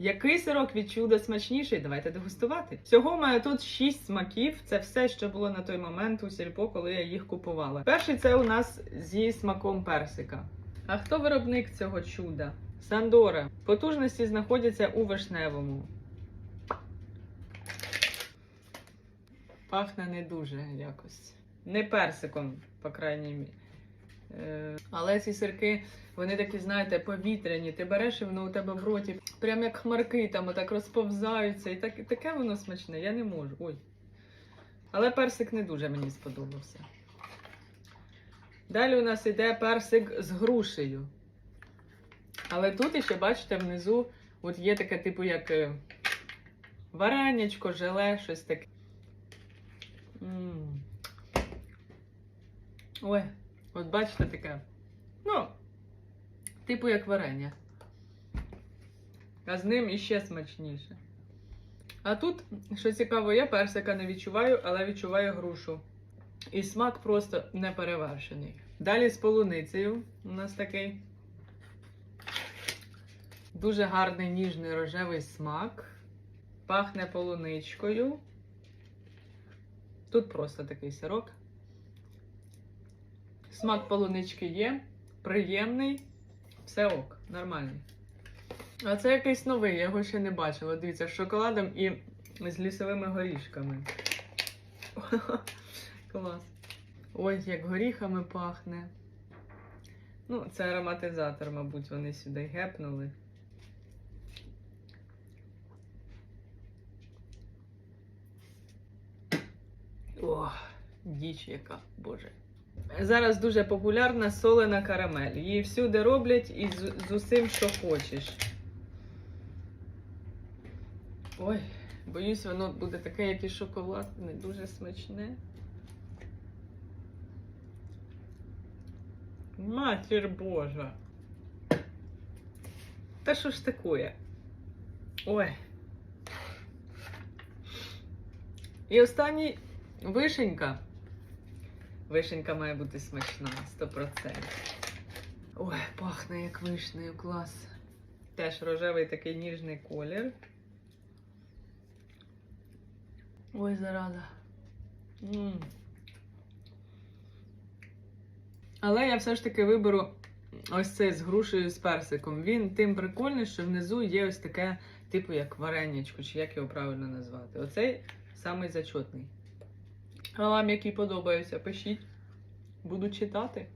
Який сирок від чуда смачніший? Давайте дегустувати. Всього маю тут 6 смаків. Це все, що було на той момент у сільпо, коли я їх купувала. Перший це у нас зі смаком персика. А хто виробник цього чуда? Сандора. Потужності знаходяться у вишневому. Пахне не дуже якось. Не персиком, по крайній мірі. Е, але ці сирки, вони такі, знаєте, повітряні. Ти береш і воно у тебе в роті, прям як хмарки там отак розповзаються. І так, таке воно смачне, я не можу. Ой. Але персик не дуже мені сподобався. Далі у нас йде персик з грушею. Але тут ще, бачите, внизу от є таке, типу, як е, варенячко, желе, щось таке. М. Ой, от бачите таке. Ну, типу як варення. А з ним іще смачніше. А тут, що цікаво, я персика не відчуваю, але відчуваю грушу. І смак просто неперевершений. Далі з полуницею у нас такий дуже гарний ніжний рожевий смак. Пахне полуничкою. Тут просто такий сирок. Смак полунички є, приємний, все ок, нормальний. А це якийсь новий, я його ще не бачила. Дивіться, з шоколадом і з лісовими горішками. Клас. Ой, як горіхами пахне. Ну, це ароматизатор, мабуть, вони сюди гепнули. О, діч яка, боже. Зараз дуже популярна солена карамель. Її всюди роблять і з, з усім, що хочеш. Ой, боюсь, воно буде таке, як і шоколад, не дуже смачне. Матір Божа. Та що ж таке? Ой. І останній вишенька. Вишенька має бути смачна, 100%. Ой, пахне як вишнею, клас. Теж рожевий такий ніжний колір. Ой, зараза. м Але я все ж таки виберу ось цей з грушею з персиком. Він тим прикольний, що внизу є ось таке, типу як варенячко, чи як його правильно назвати. Оцей самий зачетний. А вам які подобаються, пишіть. Буду читати.